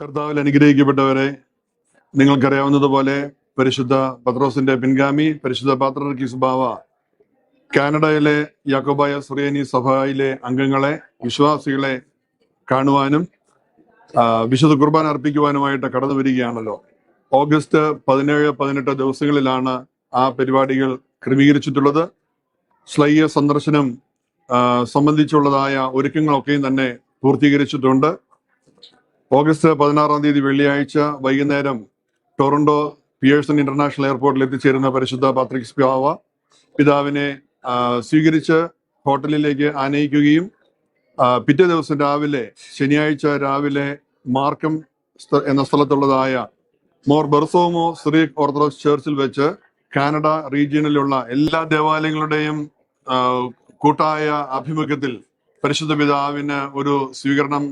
കർത്താവിൽ അനുഗ്രഹിക്കപ്പെട്ടവരെ നിങ്ങൾക്കറിയാവുന്നതുപോലെ പരിശുദ്ധ പത്രോസിന്റെ പിൻഗാമി പരിശുദ്ധ പാത്ര ബാവ കാനഡയിലെ യാക്കോബായ സുറിയനി സഭയിലെ അംഗങ്ങളെ വിശ്വാസികളെ കാണുവാനും വിശുദ്ധ കുർബാന അർപ്പിക്കുവാനുമായിട്ട് കടന്നു വരികയാണല്ലോ. ഓഗസ്റ്റ് പതിനേഴ് പതിനെട്ട് ദിവസങ്ങളിലാണ് ആ പരിപാടികൾ ക്രമീകരിച്ചിട്ടുള്ളത്. സ്ലൈയ സന്ദർശനം സംബന്ധിച്ചുള്ളതായ ഒരുക്കങ്ങളൊക്കെയും തന്നെ പൂർത്തീകരിച്ചിട്ടുണ്ട്. ഓഗസ്റ്റ് പതിനാറാം തീയതി വെള്ളിയാഴ്ച വൈകുന്നേരം ടൊറന്റോ പിയേഴ്സൺ ഇന്റർനാഷണൽ എയർപോർട്ടിൽ എത്തിച്ചേരുന്ന പരിശുദ്ധ പാത്രിക്സ് സ്പ്യാവ പിതാവിനെ സ്വീകരിച്ച് ഹോട്ടലിലേക്ക് ആനയിക്കുകയും പിറ്റേ ദിവസം രാവിലെ ശനിയാഴ്ച രാവിലെ മാർക്കം എന്ന സ്ഥലത്തുള്ളതായ മോർ ബെർസോമോ സിറിയക് ഓർത്തഡോക്സ് ചർച്ചിൽ വെച്ച് കാനഡ റീജിയനിലുള്ള എല്ലാ ദേവാലയങ്ങളുടെയും കൂട്ടായ ആഭിമുഖ്യത്തിൽ പരിശുദ്ധ പിതാവിന് ഒരു സ്വീകരണം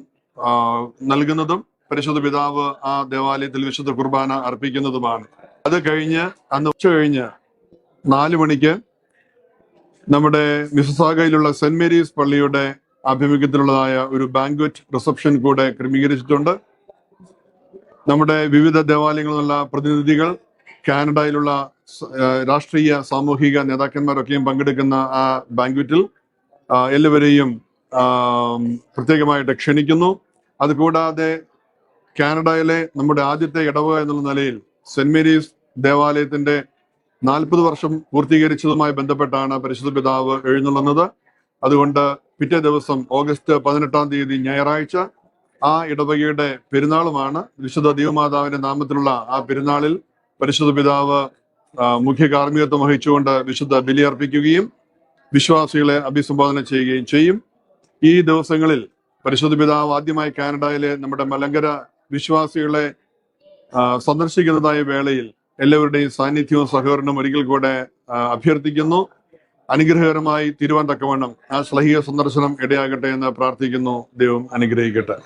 നൽകുന്നതും പരിശുദ്ധ പിതാവ് ആ ദേവാലയത്തിൽ വിശുദ്ധ കുർബാന അർപ്പിക്കുന്നതുമാണ്. അത് കഴിഞ്ഞ് അന്ന് ഉച്ച കഴിഞ്ഞ് നാല് മണിക്ക് നമ്മുടെ മിസസാഗയിലുള്ള സെന്റ് മേരീസ് പള്ളിയുടെ ആഭിമുഖ്യത്തിലുള്ളതായ ഒരു ബാങ്ക്വറ്റ് റിസപ്ഷൻ കൂടെ ക്രമീകരിച്ചിട്ടുണ്ട്. നമ്മുടെ വിവിധ ദേവാലയങ്ങളിലുള്ള പ്രതിനിധികൾ കാനഡയിലുള്ള രാഷ്ട്രീയ സാമൂഹിക നേതാക്കന്മാരൊക്കെയും പങ്കെടുക്കുന്ന ആ ബാങ്ക്വറ്റിൽ എല്ലാവരെയും പ്രത്യേകമായിട്ട് ക്ഷണിക്കുന്നു. അതുകൂടാതെ കാനഡയിലെ നമ്മുടെ ആദ്യത്തെ ഇടവക എന്നുള്ള നിലയിൽ സെന്റ് മേരീസ് ദേവാലയത്തിന്റെ നാൽപ്പത് വർഷം പൂർത്തീകരിച്ചതുമായി ബന്ധപ്പെട്ടാണ് പരിശുദ്ധ പിതാവ് എഴുന്നള്ളുന്നത്. അതുകൊണ്ട് പിറ്റേ ദിവസം ഓഗസ്റ്റ് പതിനെട്ടാം തീയതി ഞായറാഴ്ച ആ ഇടവകയുടെ പെരുന്നാളുമാണ്. വിശുദ്ധ ദൈവമാതാവിന്റെ നാമത്തിലുള്ള ആ പെരുന്നാളിൽ പരിശുദ്ധ പിതാവ് മുഖ്യ കാർമ്മികത്വം വഹിച്ചുകൊണ്ട് വിശുദ്ധ ബലിയർപ്പിക്കുകയും വിശ്വാസികളെ അഭിസംബോധന ചെയ്യുകയും ചെയ്യും. ഈ ദിവസങ്ങളിൽ പരിശുദ്ധ പിതാവ് ആദ്യമായി കാനഡയിലെ നമ്മുടെ മലങ്കര വിശ്വാസികളെ സന്ദർശിക്കുന്നതായ വേളയിൽ എല്ലാവരുടെയും സാന്നിധ്യവും സഹകരണവും ഒരിക്കൽ കൂടെ അഭ്യർത്ഥിക്കുന്നു. അനുഗ്രഹകരമായി തീരുവാൻ തക്കവണ്ണം ആ ശ്ലഹീയ സന്ദർശനം ഇടയാകട്ടെ എന്ന് പ്രാർത്ഥിക്കുന്നു. ദൈവം അനുഗ്രഹിക്കട്ടെ.